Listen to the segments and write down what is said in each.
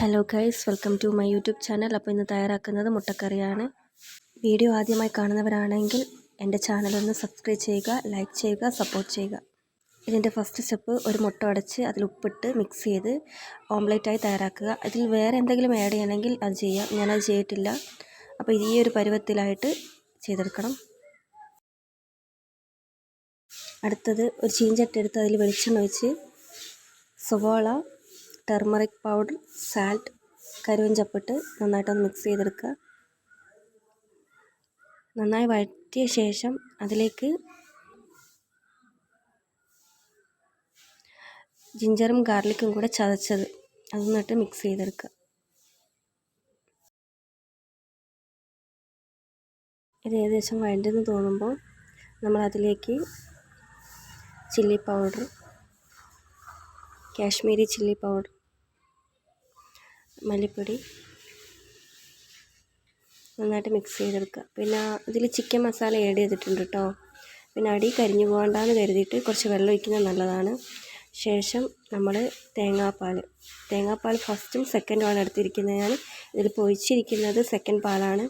Hello guys welcome to my YouTube channel അപ്പോൾ ഇന്ന് തയ്യാറാക്കുന്നത് മുട്ടക്കറിയാണ്. വീഡിയോ ആദ്യമായി കാണുന്നവരാണെങ്കിൽ എന്റെ ചാനലൊന്ന് സബ്സ്ക്രൈബ് ചെയ്യുക ലൈക്ക് ചെയ്യുക സപ്പോർട്ട് ചെയ്യുക. ഇതിന്റെ ഫസ്റ്റ് സ്റ്റെപ്പ് ഒരു മുട്ട അടച്ച് അതിൽ ഉപ്പിട്ട് മിക്സ് ചെയ്ത് ഓംലേറ്റായി തയ്യാറാക്കുക. അതിൽ വേറെ എന്തെങ്കിലും ആഡ് ചെയ്യണമെങ്കിൽ അത് ചെയ്യാം. ഞാനത് ചെയ്തിട്ടില്ല. അപ്പോൾ ഈ ഒരു പരുവത്തിലായിട്ട് ചെയ്തെടുക്കണം. അടുത്തത് ഒരു ചീഞ്ചട്ടി എടുത്ത് അതിൽ വെളിച്ചെണ്ണ ഒഴിച്ച് സവാള ടെർമറിക് പൗഡർ സാൾട്ട് കരുവഞ്ചപ്പിട്ട് നന്നായിട്ടൊന്ന് മിക്സ് ചെയ്തെടുക്കുക. നന്നായി വഴറ്റിയ ശേഷം അതിലേക്ക് ജിഞ്ചറും ഗാർലിക്കും കൂടെ ചതച്ചത്. അതൊന്നിട്ട് മിക്സ് ചെയ്തെടുക്കുക. ഇത് ഏകദേശം വഴണ്ടെന്ന് തോന്നുമ്പോൾ നമ്മൾ അതിലേക്ക് chilli powder Kashmiri chilli powder മല്ലിപ്പൊടി നന്നായിട്ട് മിക്സ് ചെയ്തെടുക്കുക. പിന്നെ ഇതിൽ ചിക്കൻ മസാല ആഡ് ചെയ്തിട്ടുണ്ട് കേട്ടോ പിന്നെ അടി കരിഞ്ഞു പോകണ്ടെന്ന് കരുതിയിട്ട് കുറച്ച് വെള്ളം ഒഴിക്കുന്നത് നല്ലതാണ്. ശേഷം നമ്മൾ തേങ്ങാപ്പാൽ തേങ്ങാപ്പാൽ ഫസ്റ്റും സെക്കൻഡുമാണ് എടുത്തിരിക്കുന്നത്. ഞാൻ ഇതിൽ പൊഴിച്ചിരിക്കുന്നത് സെക്കൻഡ് പാലാണ്.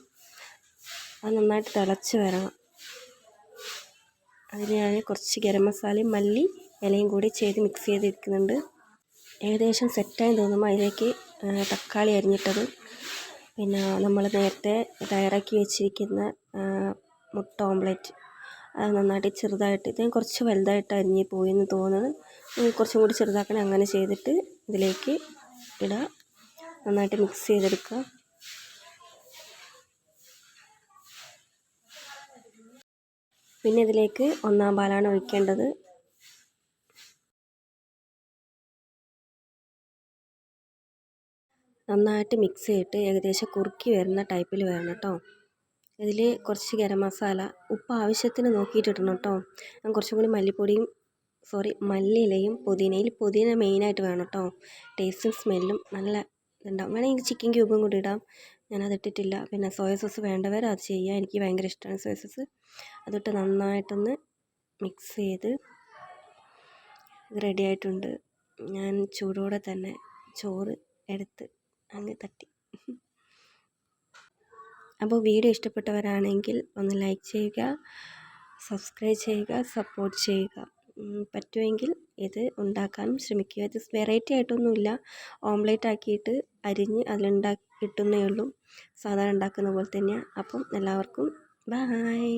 അത് നന്നായിട്ട് തിളച്ച് വരണം. അതിന് ഞാൻ കുറച്ച് ഗരം മസാലയും മല്ലി ഇലയും കൂടി ചെയ്ത് മിക്സ് ചെയ്തിരിക്കുന്നുണ്ട്. ഏകദേശം സെറ്റായി തോന്നുമ്പോൾ അതിലേക്ക് തക്കാളി അരിഞ്ഞിട്ടത്. പിന്നെ നമ്മൾ നേരത്തെ തയ്യാറാക്കി വെച്ചിരിക്കുന്ന മുട്ട ഓംലെറ്റ് അത് നന്നായിട്ട് ചെറുതായിട്ട് ഇത് കുറച്ച് വലുതായിട്ട് അരിഞ്ഞ് പോയി എന്ന് തോന്നുന്നത് കുറച്ചും കൂടി ചെറുതാക്കണേ അങ്ങനെ ചെയ്തിട്ട് ഇതിലേക്ക് ഇടുക നന്നായിട്ട് മിക്സ് ചെയ്തെടുക്കുക. പിന്നെ ഇതിലേക്ക് ഒന്നാം പാലാണ് ഒഴിക്കേണ്ടത്. നന്നായിട്ട് മിക്സ് ചെയ്തിട്ട് ഏകദേശം കുറുക്കി വരുന്ന ടൈപ്പിൽ വേണം കേട്ടോ ഇതിൽ കുറച്ച് ഗരം മസാല ഉപ്പ് ആവശ്യത്തിന് നോക്കിയിട്ട് ഇടണം കേട്ടോ ഞാൻ കുറച്ചും കൂടി മല്ലിപ്പൊടിയും സോറി മല്ലിയിലയും പുതിനയിൽ പുതിന മെയിനായിട്ട് വേണം കേട്ടോ ടേസ്റ്റും സ്മെല്ലും നല്ല ഇതുണ്ടാവും. വേണമെങ്കിൽ ചിക്കൻ ക്യൂബും കൂടി ഇടാം. ഞാനത് ഇട്ടിട്ടില്ല. പിന്നെ സോയ സോസ് വേണ്ടവർ അത് ചെയ്യുക എനിക്ക് ഭയങ്കര ഇഷ്ടമാണ് സോയ സോസ് അതിട്ട് നന്നായിട്ടൊന്ന് മിക്സ് ചെയ്ത് ഇത് റെഡി ആയിട്ടുണ്ട്. ഞാൻ ചൂടോടെ തന്നെ ചോറ് എടുത്ത് അങ്ങ് തട്ടി. അപ്പോൾ വീഡിയോ ഇഷ്ടപ്പെട്ടവരാണെങ്കിൽ ഒന്ന് ലൈക്ക് ചെയ്യുക സബ്സ്ക്രൈബ് ചെയ്യുക സപ്പോർട്ട് ചെയ്യുക. പറ്റുമെങ്കിൽ ഇത് ഉണ്ടാക്കാനും ശ്രമിക്കുക. ഇത് വെറൈറ്റി ആയിട്ടൊന്നുമില്ല. ഓംലേറ്റ് ആക്കിയിട്ട് അരിഞ്ഞ് അതിലുണ്ടാക്കി കിട്ടുന്നേ ഉള്ളൂ. സാധാരണ ഉണ്ടാക്കുന്ന പോലെ തന്നെയാണ് അപ്പം എല്ലാവർക്കും ബായ്.